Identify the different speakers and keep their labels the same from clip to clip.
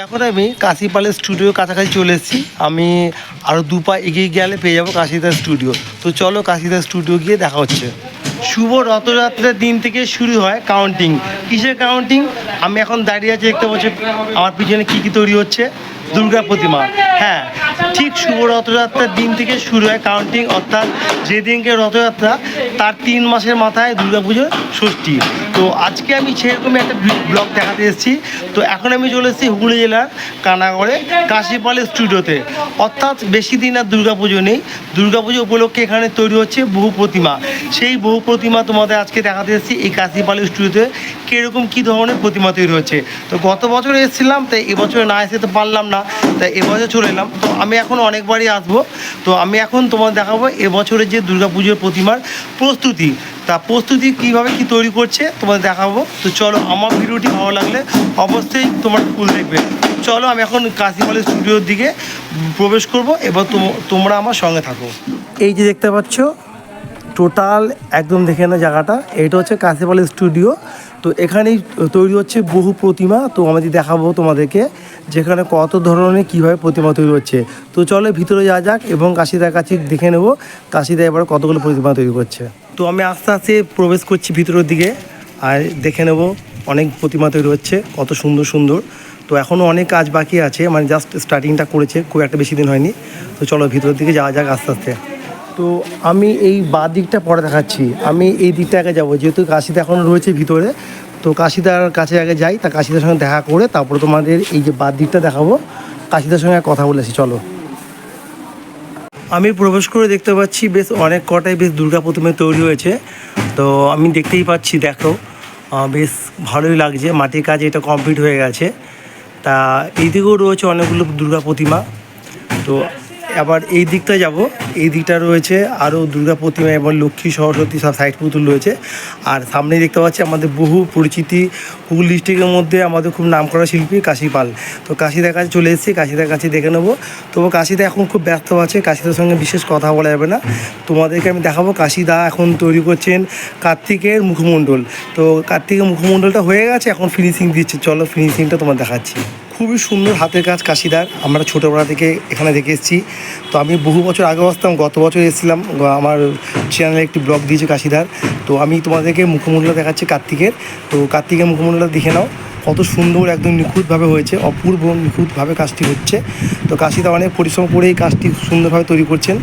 Speaker 1: বন্ধুরা আমি কাশিপালের স্টুডিও কাছাকাছি চলে এসেছি। আমি আরও দু পা এগিয়ে গেলে পেয়ে যাব কাশিদার স্টুডিও তো চলো কাশিদার স্টুডিও গিয়ে দেখা হচ্ছে। শুভ রথযাত্রার দিন থেকে শুরু হয় কাউন্টিং কিসের কাউন্টিং আমি এখন দাঁড়িয়ে আছি দেখতে পাচ্ছি, আমার পিছনে কী কী তৈরি হচ্ছে? দুর্গা প্রতিমা। হ্যাঁ ঠিক শুভ রথযাত্রার দিন থেকে শুরু হয় কাউন্টিং অর্থাৎ যেদিনকে রথযাত্রা, তার তিন মাসের মাথায় দুর্গাপুজোর ষষ্ঠী। তো আজকে আমি সেরকমই একটা ব্লগ দেখাতে এসেছি। তো এখন আমি চলে এসেছি হুগলি জেলার কানাগড়ে কাশিপালের স্টুডিওতে অর্থাৎ বেশি দিন আর দুর্গাপুজো নেই। দুর্গাপুজো উপলক্ষে এখানে তৈরি হচ্ছে বহু প্রতিমা। সেই বহু প্রতিমা তোমাদের আজকে দেখাতে এসেছি এই কাশিপালের স্টুডিওতে কীরকম কী ধরনের প্রতিমা তৈরি হচ্ছে? তো গত বছর এসেছিলাম, তাই এবছর না এসে তো পারলাম না, তাই এবছর চলে এলাম। তো আমি এখন অনেকবারই আসব। তো আমি এখন তোমার দেখাবো এবছরের যে দুর্গাপুজোর প্রতিমার প্রস্তুতি। তা প্রস্তুতি কীভাবে কি তৈরি করছে তোমাদের দেখাবো। তো চলো, আমার ভিডিওটি ভালো লাগলে অবশ্যই তোমার ফুল দেখবে। চলো, আমি এখন কাশিপালের স্টুডিওর দিকে প্রবেশ করব তোম- তোমরা আমার সঙ্গে থাকো। এই যে দেখতে পাচ্ছ, টোটাল একদম দেখে না জায়গাটা। এটা হচ্ছে কাশিপালের স্টুডিও। তো এখানেই তৈরি হচ্ছে বহু প্রতিমা। তো আমি দেখাবো তোমাদেরকে, যেখানে কত ধরনের, কীভাবে প্রতিমা তৈরি হচ্ছে। তো চলো, ভিতরে যাওয়া যাক এবং কাশিদার কাছে দেখে নেব। কাশিদা এবার কতগুলো প্রতিমা তৈরি করছে। তো আমি আস্তে আস্তে প্রবেশ করছি ভিতরের দিকে আর দেখে নেব অনেক প্রতিমা তৈরি হচ্ছে, কত সুন্দর সুন্দর। তো এখনও অনেক কাজ বাকি আছে মানে জাস্ট স্টার্টিংটা করেছে, খুব একটা বেশি দিন হয়নি। তো চলো ভিতরের দিকে যাওয়া যাক আস্তে আস্তে। তো আমি এই বা দিকটা পরে দেখাচ্ছি। আমি এই দিকটা আগে যাব, যেহেতু কাশিদা এখন রয়েছে ভিতরে। তো কাশিদার কাছে আগে যাই, তা কাশিদার সঙ্গে দেখা করে তারপরে তোমাদের এই যে বাদ দিকটা দেখাবো। কাশিদার সঙ্গে কথা বলেছি চলো। আমি প্রবেশ করে দেখতে পাচ্ছি বেশ অনেক কটাই বেশ দুর্গা প্রথমে তৈরি হয়েছে। তো আমি দেখতেই পাচ্ছি, দেখো বেশ ভালোই লাগছে। মাটির কাজ এটা কমপ্লিট হয়ে গেছে। তা এইদিকেও রয়েছে অনেকগুলো দুর্গা প্রতিমা। তো আবার এই দিকটা যাব। এই দিকটা রয়েছে আরও দুর্গা প্রতিমা এবং লক্ষ্মী সরস্বতী সব সাইড পুতুল রয়েছে। আর সামনে দেখতে পাচ্ছি আমাদের বহু পরিচিতি হুগলি ডিস্ট্রিক্টের মধ্যে আমাদের খুব নামকরা শিল্পী কাশি পাল। তো কাশিদার কাছে চলে এসেছি, কাশিদার কাছে দেখে নেব। তবু কাশিদা এখন খুব ব্যস্ত আছে, কাশিদার সঙ্গে বিশেষ কথা বলা যাবে না। তোমাদেরকে আমি দেখাবো, কাশিদা এখন তৈরি করছেন কার্তিকের মুখমণ্ডল। তো কার্তিকের মুখমণ্ডলটা হয়ে গেছে, এখন ফিনিশিং দিচ্ছে। চলো ফিনিশিংটা তোমার দেখাচ্ছি। খুবই সুন্দর হাতের কাজ, কাশিদার। আমরা ছোটোবেলা থেকে এখানে দেখে এসেছি। তো আমি বহু বছর আগে আসতাম, গত বছর এসেছিলাম। আমার চ্যানেলে একটি ব্লগ দিয়েছে কাশিদার। তো আমি তোমাদেরকে মুখমণ্ডল দেখাচ্ছি কার্তিকের। তো কার্তিকের মুখমণ্ডলটা দেখে নাও। কত সুন্দর একদম নিখুঁতভাবে হয়েছে। অপূর্ব নিখুঁতভাবে কাজটি হচ্ছে। তো কাশিদা অনেক পরিশ্রম করে এই কাজটি সুন্দরভাবে তৈরি করছেন।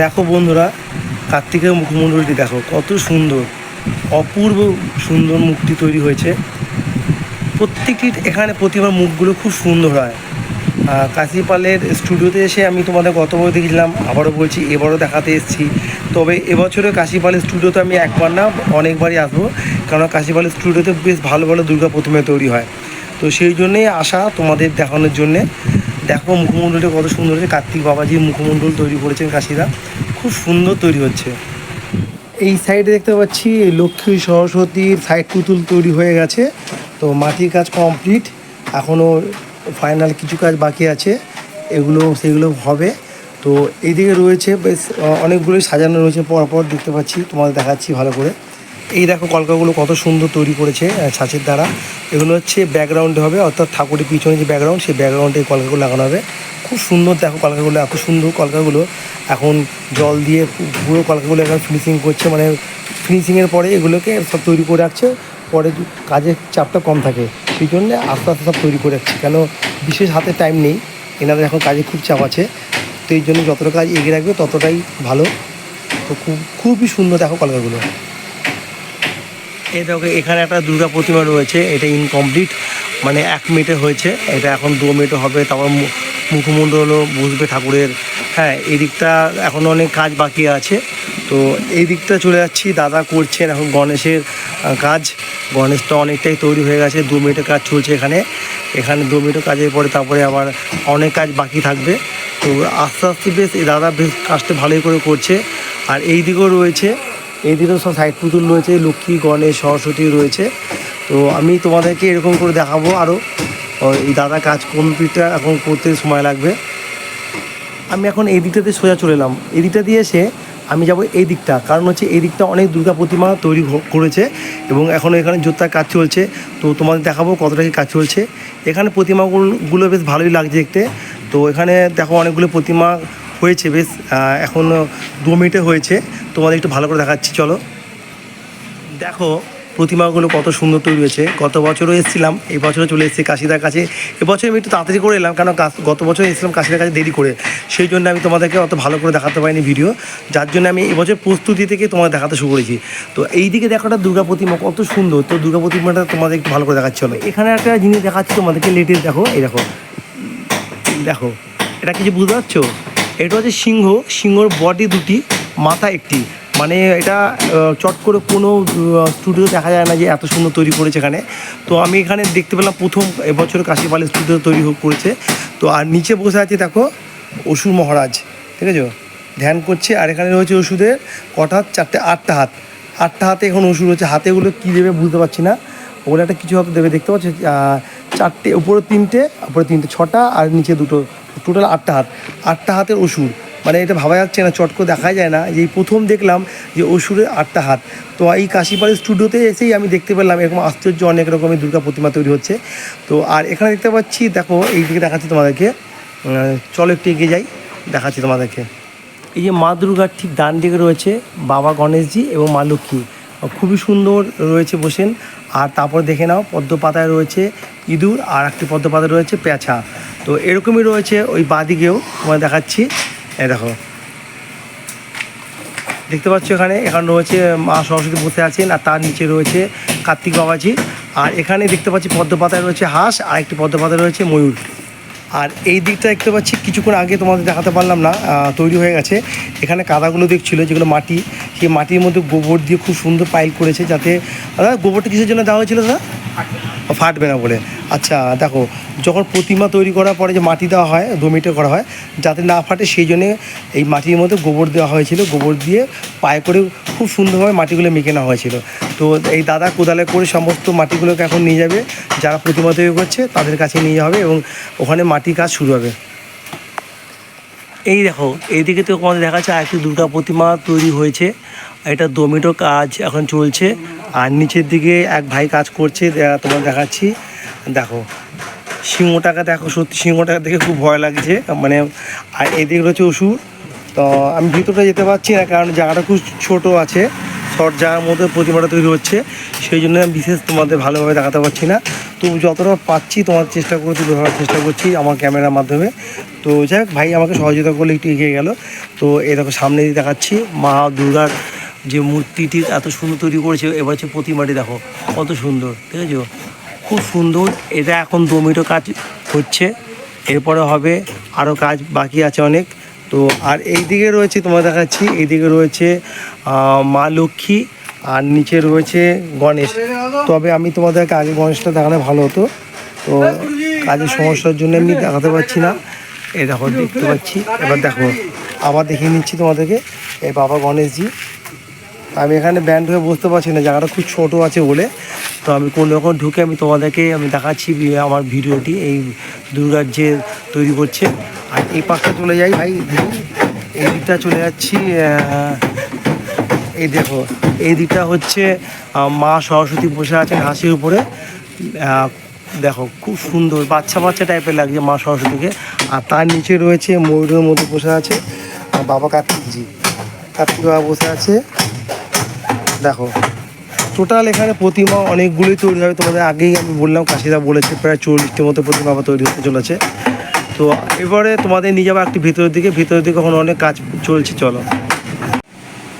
Speaker 1: দেখো বন্ধুরা, কার্তিকের মুখমণ্ডলটি দেখো, কত সুন্দর। অপূর্ব সুন্দর মুখটি তৈরি হয়েছে। প্রত্যেকটি এখানে প্রতিমার মুখগুলো খুব সুন্দর হয়। কাশিপালের স্টুডিওতে এসে আমি তোমাদের গতবার দেখেছিলাম, আবারও বলছি, এবারও দেখাতে এসেছি। তবে এবছরে কাশিপালের স্টুডিওতে আমি একবার না, অনেকবারই আসব কারণ কাশিপালের স্টুডিওতে বেশ ভালো ভালো দুর্গা প্রতিমা তৈরি হয়। তো সেই জন্যেই আসা তোমাদের দেখানোর জন্যে, দেখো মুখমণ্ডলটা কত সুন্দর হয়েছে, কার্তিক বাবাজির মুখমণ্ডল তৈরি করেছেন কাশিরা, খুব সুন্দর তৈরি হচ্ছে। এই সাইডে দেখতে পাচ্ছি লক্ষ্মী সরস্বতীর সাইড পুতুল তৈরি হয়ে গেছে। তো মাটির কাজ কমপ্লিট এখনও ফাইনাল কিছু কাজ বাকি আছে। এগুলো, সেগুলো হবে। তো এইদিকে রয়েছে বেশ অনেকগুলোই সাজানো রয়েছে। পরপর দেখতে পাচ্ছি, তোমাদের দেখাচ্ছি ভালো করে। এই দেখো কলকাগুলো কত সুন্দর তৈরি করেছে ছাঁচের দ্বারা। এগুলো হচ্ছে ব্যাকগ্রাউন্ডে হবে, অর্থাৎ ঠাকুরের পিছনে যে ব্যাকগ্রাউন্ড সেই ব্যাকগ্রাউন্ডে এই কলকাগুলো লাগানো হবে। খুব সুন্দর দেখো কলকাগুলো, এত সুন্দর কলকাগুলো। এখন জল দিয়ে পুরো কলকাগুলো এখন ফিনিশিং করছে। মানে ফিনিশিংয়ের পরে এগুলোকে সব তৈরি করে রাখছে। পরে কাজের চাপটা কম থাকে। সেই জন্যে আস্তে আস্তে সব তৈরি করে রাখছে। কেন বিশেষ হাতে টাইম নেই। এনাদের এখন কাজে খুব চাপ আছে। তো এই জন্য যতটা কাজ এগিয়ে রাখবে, ততটাই ভালো। তো খুব, খুবই সুন্দর দেখো কলকাগুলো এই দেখো, এখানে একটা দুর্গা প্রতিমা রয়েছে। এটা ইনকমপ্লিট মানে এক মিনিটে হয়েছে। এটা এখন দু মিনিটে হবে। তারপর মু- মুখমণ্ডলও বুঝবে ঠাকুরের। হ্যাঁ এই দিকটা এখন অনেক কাজ বাকি আছে। তো এই দিকটা চলে যাচ্ছি। দাদা করছেন এখন গণেশের কাজ। গণেশটা অনেকটাই তৈরি হয়ে গেছে, দু মিনিটের কাজ চলছে এখানে। এখানে দু মিনিটের কাজের পরে তারপরে আবার অনেক কাজ বাকি থাকবে। তো আস্তে আস্তে বেশ দাদা বেশ কাজটা ভালোই করে করছে। আর এই দিকেও রয়েছে, এই দিকেও সব সাইড পুতুল রয়েছে, লক্ষ্মী, গণেশ, সরস্বতী রয়েছে। তো আমি তোমাদেরকে এরকম করে দেখাবো আরও এই দাদা কাজ কমপ্লিটটা এখন করতে সময় লাগবে। আমি এখন এই দিকটাতে সোজা চলে এলাম। এই দিকটা দিয়ে এসে আমি যাব এই দিকটা। কারণ হচ্ছে এই দিকটা অনেক দুর্গা প্রতিমা তৈরি করেছে এবং এখন এখানে জোরদার কাজ চলছে। তো তোমাদের দেখাবো কতটা কি কাজ চলছে। এখানে প্রতিমাগুলো বেশ ভালোই লাগছে দেখতে। তো এখানে দেখো অনেকগুলো প্রতিমা হয়েছে বেশ এখন দু মিনিটে হয়েছে। তোমাদের একটু ভালো করে দেখাচ্ছি, চলো। দেখো প্রতিমাগুলো কত সুন্দর তৈরি হয়েছে। গত বছরও এসেছিলাম, এই বছরও চলে এসেছি কাশিদার কাছে। এবছর আমি একটু তাড়াতাড়ি করে এলাম কারণ গত বছর এসেছিলাম কাশিদার কাছে দেরি করে। সেই জন্য আমি তোমাদেরকে অত ভালো করে দেখাতে পারিনি ভিডিও। যার জন্য আমি এবছর প্রস্তুতি থেকে তোমাদের দেখাতে শুরু করেছি। তো এই দিকে দেখো একটা দুর্গা প্রতিমা, কত সুন্দর। তো দুর্গা প্রতিমাটা তোমাদের একটু ভালো করে দেখাচ্ছি হবে এখানে একটা জিনিস দেখাচ্ছি তোমাদেরকে লেটেস্ট দেখো, এই দেখো। দেখো, এটা কিছু বুঝতে পারছ? এটা হচ্ছে সিংহ, সিংহর বডি দুটি, মাথা একটি। মানে এটা চট করে কোনো স্টুডিও দেখা যায় না যে এত সুন্দর তৈরি করেছে এখানে। তো আমি এখানে দেখতে পেলাম প্রথম এবছর কাশিপালি স্টুডিও তৈরি করেছে। তো আর নিচে বসে আছে দেখো, অসুর মহারাজ, ঠিক আছে? ধ্যান করছে, আর এখানে রয়েছে ওষুধের কটা, চারটে, আটটা হাত। আটটা হাতে এখন ওষুধ রয়েছে। হাতেগুলো কী দেবে বুঝতে পারছি না। ওগুলো একটা কিছু হয়তো দেবে, দেখতে পাচ্ছি? চারটে, উপরে তিনটে উপরে তিনটে, ছটা, আর নিচে দুটো, টোটাল আটটা হাত। আটটা হাতের ওষুধ। মানে এটা ভাবা যাচ্ছে না, চট করে দেখা যায় না। যে প্রথম দেখলাম যে অসুরের আটটা হাত। তো এই কাশিপাড়ি স্টুডিওতে এসেই আমি দেখতে পেলাম, এরকম আশ্চর্য অনেক রকমের দুর্গা প্রতিমা তৈরি হচ্ছে। তো আর এখানে দেখতে পাচ্ছি, দেখো এই দিকে দেখাচ্ছি তোমাদেরকে। চলো একটু এগিয়ে যাই, দেখাচ্ছি তোমাদেরকে। এই যে মা দুর্গার ঠিক ডান দিকে রয়েছে বাবা গণেশজি এবং মা লক্ষ্মী। খুবই সুন্দর রয়েছে বসেন। আর তারপর দেখে নাও পদ্ম পাতায় রয়েছে ইঁদুর আর একটি পদ্ম পাতায় রয়েছে পেঁচা। তো এরকমই রয়েছে ওই বাদিকেও তোমায় দেখাচ্ছি। এ দেখো। দেখতে পাচ্ছ এখানে? এখানে রয়েছে মা সরস্বতী বসে আছেন আর তার নিচে রয়েছে কার্তিক বাবাজি। আর এখানে দেখতে পাচ্ছি পদ্ম পাতায় রয়েছে হাঁস আর একটি পদ্ম পাতায় রয়েছে ময়ূর। আর এই দিকটা দেখতে পাচ্ছি, কিছুক্ষণ আগে তোমাদের দেখাতে পারলাম না তৈরি হয়ে গেছে। এখানে কাদাগুলো দেখছিল, যেগুলো মাটি, সেই মাটির মধ্যে গোবর দিয়ে খুব সুন্দর পাইল করেছে যাতে, দাদা, গোবরটা কিসের জন্য দেওয়া হয়েছিল দাদা? ফাটবে না বলে। আচ্ছা দেখো, যখন প্রতিমা তৈরি করার পরে যে মাটি দেওয়া হয়, দমিটা করা হয়, যাতে না ফাটে, সেই জন্যে এই মাটির মধ্যে গোবর দেওয়া হয়েছিল। গোবর দিয়ে পায়ে করে খুব সুন্দরভাবে মাটিগুলো মেখে নেওয়া হয়েছিল। তো এই দাদা কোদালে করে সমস্ত মাটিগুলোকে এখন নিয়ে যাবে। যারা প্রতিমা তৈরি করছে, তাদের কাছে নিয়ে যাওয়া এবং ওখানে মাটি কাজ শুরু হবে। এই দেখো, এইদিকে তো তোমাদের দেখা যাচ্ছে আরেকটি দুর্গা প্রতিমা তৈরি হয়েছে। এটা দমিটো কাজ এখন চলছে। আর নিচের দিকে এক ভাই কাজ করছে তোমার দেখাচ্ছি। দেখো, সিংহটাকে দেখো, সত্যি সিংহটাকে দেখে খুব ভয় লাগছে। মানে আর এদিকে রয়েছে ওষুধ তো আমি ভিতরটা যেতে পারছি না, কারণ জায়গাটা খুব ছোট আছে। শর্ট জায়গার মধ্যে প্রতিমাটা তৈরি হচ্ছে। সেই জন্য আমি বিশেষ তোমাদের ভালোভাবে দেখাতে পারছি না। তো যতটা পাচ্ছি, তোমার চেষ্টা করে তুলে ধরার চেষ্টা করছি আমার ক্যামেরার মাধ্যমে। তো যাই ভাই আমাকে সহযোগিতা করলে একটু এগিয়ে গেল। তো এই দেখো, সামনে দিয়ে দেখাচ্ছি মা দুর্গার যে মূর্তিটি এত সুন্দর তৈরি করেছে, এবার হচ্ছে প্রতিমাটি দেখো, কত সুন্দর, ঠিক আছে? খুব সুন্দর, এটা এখন দমিটো কাজ হচ্ছে, এরপরে হবে আরও কাজ বাকি আছে অনেক। তো আর এই দিকে রয়েছে তোমার দেখাচ্ছি, এইদিকে রয়েছে মা লক্ষ্মী, আর নিচে রয়েছে গণেশ। তবে আমি তোমাদেরকে আগে গণেশটা দেখালে ভালো হতো। তো কাজের সমস্যার জন্য আমি দেখাতে পারছি না। এই দেখো, দেখতে পাচ্ছি। এবার দেখো, আবার দেখিয়ে নিচ্ছি তোমাদেরকে। এই বাবা গণেশজি আমি এখানে ব্যান্ড হয়ে বুঝতে পারছি না, জায়গাটা খুব ছোট আছে বলে। তো আমি কোনো রকম ঢুকে আমি তোমাদেরকে আমি দেখাচ্ছি আমার ভিডিওটি, এই দুর্গার যে তৈরি করছে। আর এই পাশটা চলে যাই ভাই। এই দিকটা চলে যাচ্ছি এই দেখো, এই দিকটা হচ্ছে মা সরস্বতী বসে আছেন হাসির উপরে। দেখো, খুব সুন্দর, বাচ্চা বাচ্চা টাইপের লাগছে মা সরস্বতীকে। আর তার নিচে রয়েছে ময়ূরের মতো বসে আছে বাবা কার্তিকজি। কার্তিক বাবা বসে আছে। দেখো টোটাল এখানে প্রতিমা অনেকগুলোই তৈরি হবে। তোমাদের আগেই আমি বললাম, কাশিদা বলেছে, প্রায় চল্লিশটির মতো প্রতিমা আবার তৈরি হতে চলেছে। তো এবারে তোমাদের নিয়ে যাব একটি ভিতরের দিকে। ভিতরের দিকে এখন অনেক কাজ চলছে, চলো।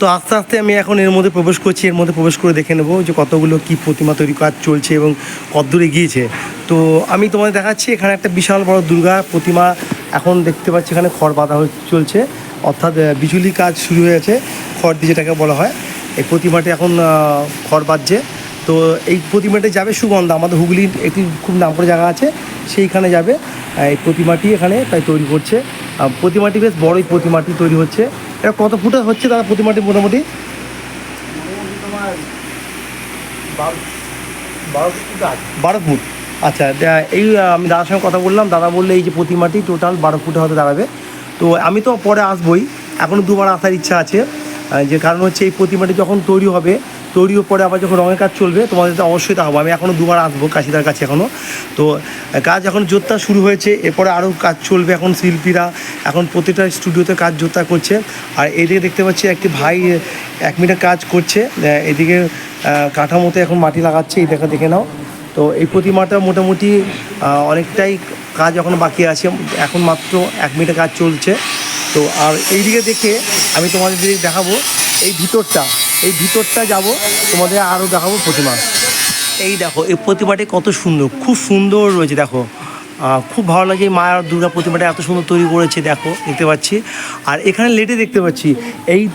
Speaker 1: তো আস্তে আস্তে আমি এখন এর মধ্যে প্রবেশ করছি, এর মধ্যে প্রবেশ করে দেখে নেব যে কতগুলো কি প্রতিমা তৈরি কাজ চলছে এবং কতদূর এগিয়েছে। তো আমি তোমাদের দেখাচ্ছি, এখানে একটা বিশাল বড় দুর্গা প্রতিমা এখন দেখতে পাচ্ছি, এখানে খড় বাঁধা চলছে। অর্থাৎ বিজুলি কাজ শুরু হয়েছে খড় দিয়ে যেটাকে বলা হয়। এই প্রতিমাটি এখন খড় বাজছে তো এই প্রতিমাটি যাবে সুগন্ধা, আমাদের হুগলির একটি খুব নাম করে জায়গা আছে, সেইখানে যাবে। এই প্রতিমাটি এখানে তাই তৈরি করছে। প্রতিমাটি বেশ বড়ই প্রতিমাটি তৈরি হচ্ছে। এটা কত ফুটে হচ্ছে তারা প্রতিমাটি মোটামুটি? বারো ফুট। আচ্ছা এই আমি দাদার সঙ্গে কথা বললাম। দাদা বললে এই যে প্রতিমাটি টোটাল বারো ফুটে হতে দাঁড়াবে। তো আমি তো পরে আসবই। এখনও দুবার আসার ইচ্ছা আছে। যে কারণ হচ্ছে এই প্রতিমাটি যখন তৈরি হবে তৈরি হওয়ার পরে আবার যখন রঙের কাজ চলবে, তোমাদের তো অবশ্যই দেখাবো। আমি এখনও দুবার আসব কাশিদার কাছে এখনও তো কাজ এখন জোরদার শুরু হয়েছে, এরপরে আরও কাজ চলবে এখন শিল্পীরা। এখন প্রতিটা স্টুডিওতে কাজ জোরদার করছে। আর এদিকে দেখতে পাচ্ছি একটি ভাই এক মিনিট কাজ করছে। এদিকে কাঠামোতে এখন মাটি লাগাচ্ছে, এই দেখা দেখে নাও। তো এই প্রতিমাটা মোটামুটি অনেকটাই কাজ এখন বাকি আছে। এখন মাত্র এক মিনিটে কাজ চলছে। তো আর এইদিকে দেখে আমি তোমাদের দিকে দেখাবো এই ভিতরটা। এই ভিতরটা যাব, তোমাদের আরও দেখাবো প্রতিমা। এই দেখো, এই প্রতিমাটি কত সুন্দর, খুব সুন্দর রয়েছে, দেখো। খুব ভালো লাগে এই মায়ের দুর্গা প্রতিমাটা এত সুন্দর তৈরি করেছে, দেখো, দেখতে পাচ্ছি। আর এখানে লেটে দেখতে পাচ্ছি, এই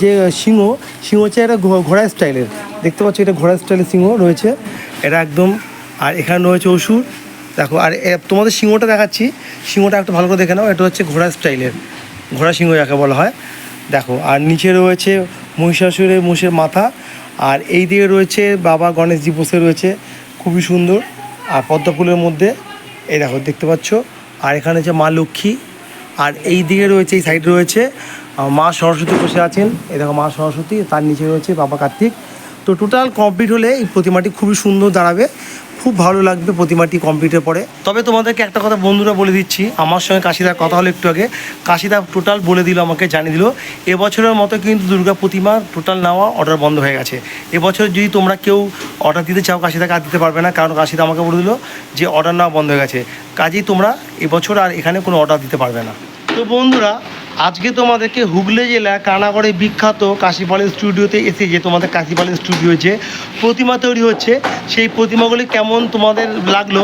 Speaker 1: যে সিংহ সিংহ হচ্ছে একটা ঘো- ঘোড়া স্টাইলের। দেখতে পাচ্ছি, এটা ঘোড়া স্টাইলের সিংহ রয়েছে। এটা একদম, আর এখানে রয়েছে অসুর। দেখো, আর তোমাদের সিংহটা দেখাচ্ছি। সিংহটা একটা ভালো করে দেখে নাও, এটা হচ্ছে ঘোড়া স্টাইলের। ঘোড়া সিংহ যাকে বলা হয়। দেখো, আর নিচে রয়েছে মহিষাসুরের মোষের মাথা, আর এই দিকে রয়েছে বাবা গণেশজি বসে রয়েছে, খুবই সুন্দর। আর পদ্ম ফুলের মধ্যে, এই দেখো, দেখতে পাচ্ছ? আর এখানে হচ্ছে মা লক্ষ্মী, আর এই দিকে রয়েছে, এই সাইডে রয়েছে মা সরস্বতী বসে আছেন। এই দেখো, মা সরস্বতী, তার নিচে রয়েছে বাবা কার্তিক। তো টোটাল কমপ্লিট হলে এই প্রতিমাটি খুবই সুন্দর দাঁড়াবে। খুব ভালো লাগবে প্রতিমাটি কমপ্লিটের পরে। তবে তোমাদেরকে একটা কথা বন্ধুরা বলে দিচ্ছি, আমার সঙ্গে কাশিদার কথা হলো একটু আগে। কাশিদা টোটাল বলে দিল, আমাকে জানিয়ে দিল। এবছরের মতো কিন্তু দুর্গা প্রতিমা টোটাল নেওয়া অর্ডার বন্ধ হয়ে গেছে। এবছর যদি তোমরা কেউ অর্ডার দিতে চাও, কাশিদাকে আর দিতে পারবে না, কারণ কাশিদা আমাকে বলে দিল যে অর্ডার নেওয়া বন্ধ হয়ে গেছে। কাজেই তোমরা এবছর আর এখানে কোনো অর্ডার দিতে পারবে না। তো বন্ধুরা আজকে তোমাদেরকে হুগলি জেলা কানাগড়ে বিখ্যাত কাশিপালের স্টুডিওতে এসে যে তোমাদের কাশিপালের স্টুডিও যে প্রতিমা তৈরি হচ্ছে, সেই প্রতিমাগুলি কেমন তোমাদের লাগল,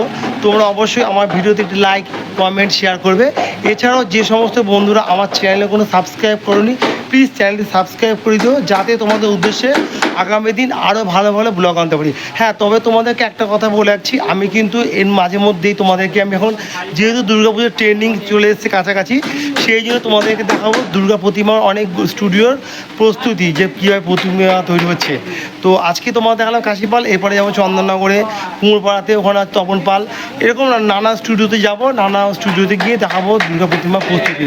Speaker 1: তোমরা অবশ্যই আমার ভিডিওতে একটি লাইক কমেন্ট শেয়ার করবে। এছাড়াও যে সমস্ত বন্ধুরা আমার চ্যানেলে কোনো সাবস্ক্রাইব করনি প্লিজ চ্যানেলটি সাবস্ক্রাইব করে দিও, যাতে তোমাদের উদ্দেশ্যে আগামী দিন আরও ভালো ভালো ব্লগ আনতে পারি। হ্যাঁ তবে তোমাদেরকে একটা কথা বলে রাখছি, আমি কিন্তু এর মাঝে মধ্যেই তোমাদেরকে আমি এখন যেহেতু দুর্গাপুজোর ট্রেনিং চলে এসেছে কাছাকাছি, সেই জন্য তোমাদেরকে দেখাবো দুর্গা প্রতিমার অনেক স্টুডিওর প্রস্তুতি, যে কীভাবে প্রতিমা তৈরি হচ্ছে। তো আজকে তোমাদের দেখালাম কাশিপাল এরপরে যাব চন্দননগরে, কুমোরপাড়াতে, ওখানে তপন পাল। এরকম নানা স্টুডিওতে যাব, নানা স্টুডিওতে গিয়ে দেখাবো দুর্গা প্রতিমা প্রস্তুতি।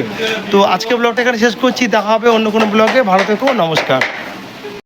Speaker 1: তো আজকে ব্লগটা এখানে শেষ করছি, দেখা হবে অন্য কোনো ব্লগে ভালো থেকো, নমস্কার।